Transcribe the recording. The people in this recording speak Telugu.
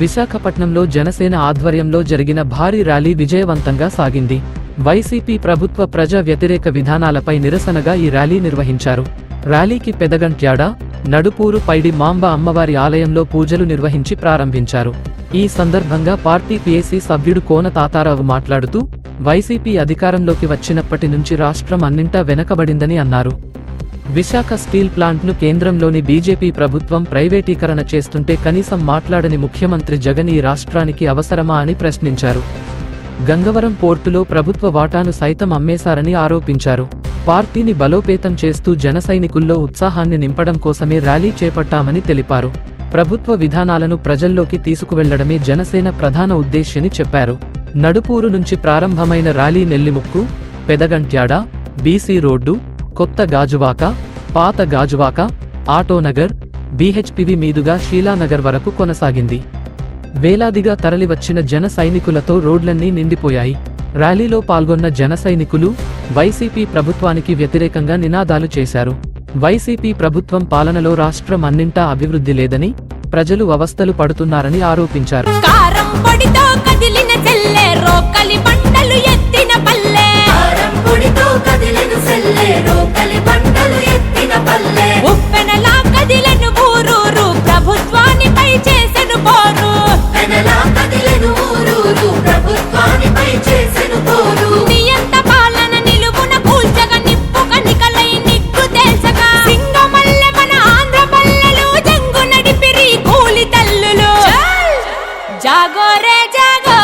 విశాఖపట్నంలో జనసేన ఆధ్వర్యంలో జరిగిన భారీ ర్యాలీ విజయవంతంగా సాగింది. వైసీపీ ప్రభుత్వ ప్రజా వ్యతిరేక విధానాలపై నిరసనగా ఈ ర్యాలీ నిర్వహించారు. ర్యాలీకి పెదగంట్యాడ నడుపూరు పైడి మాంబ అమ్మవారి ఆలయంలో పూజలు నిర్వహించి ప్రారంభించారు. ఈ సందర్భంగా పార్టీ పీఏసీ సభ్యుడు కోన తాతారావు మాట్లాడుతూ వైసీపీ అధికారంలోకి వచ్చినప్పటి నుంచి రాష్ట్రం అన్నింటా వెనకబడిందని అన్నారు. విశాఖ స్టీల్ ప్లాంట్ను కేంద్రంలోని బీజేపీ ప్రభుత్వం ప్రైవేటీకరణ చేస్తుంటే కనీసం మాట్లాడని ముఖ్యమంత్రి జగన్ ఈ రాష్ట్రానికి అవసరమా అని ప్రశ్నించారు. గంగవరం పోర్టులో ప్రభుత్వ వాటాను సైతం అమ్మేశారని ఆరోపించారు. పార్టీని బలోపేతం చేస్తూ జన సైనికుల్లో ఉత్సాహాన్ని నింపడం కోసమే ర్యాలీ చేపట్టామని తెలిపారు. ప్రభుత్వ విధానాలను ప్రజల్లోకి తీసుకువెళ్ళడమే జనసేన ప్రధాన ఉద్దేశ్యని చెప్పారు. నడుపూరు నుంచి ప్రారంభమైన rally Nellimukku Pedagantyada BC road కొత్త గాజువాక పాత గాజువాక ఆటోనగర్ బీహెచ్పివి మీదుగా షీలానగర్ వరకు కొనసాగింది. వేలాదిగా తరలివచ్చిన జన సైనికులతో రోడ్లన్నీ నిండిపోయాయి. ర్యాలీలో పాల్గొన్న జన సైనికులు వైసీపీ ప్రభుత్వానికి వ్యతిరేకంగా నినాదాలు చేశారు. వైసీపీ ప్రభుత్వం పాలనలో రాష్ట్రం అన్నింటా అభివృద్ధి లేదని ప్రజలు అవస్థలు పడుతున్నారని ఆరోపించారు. জাগরে জাগরে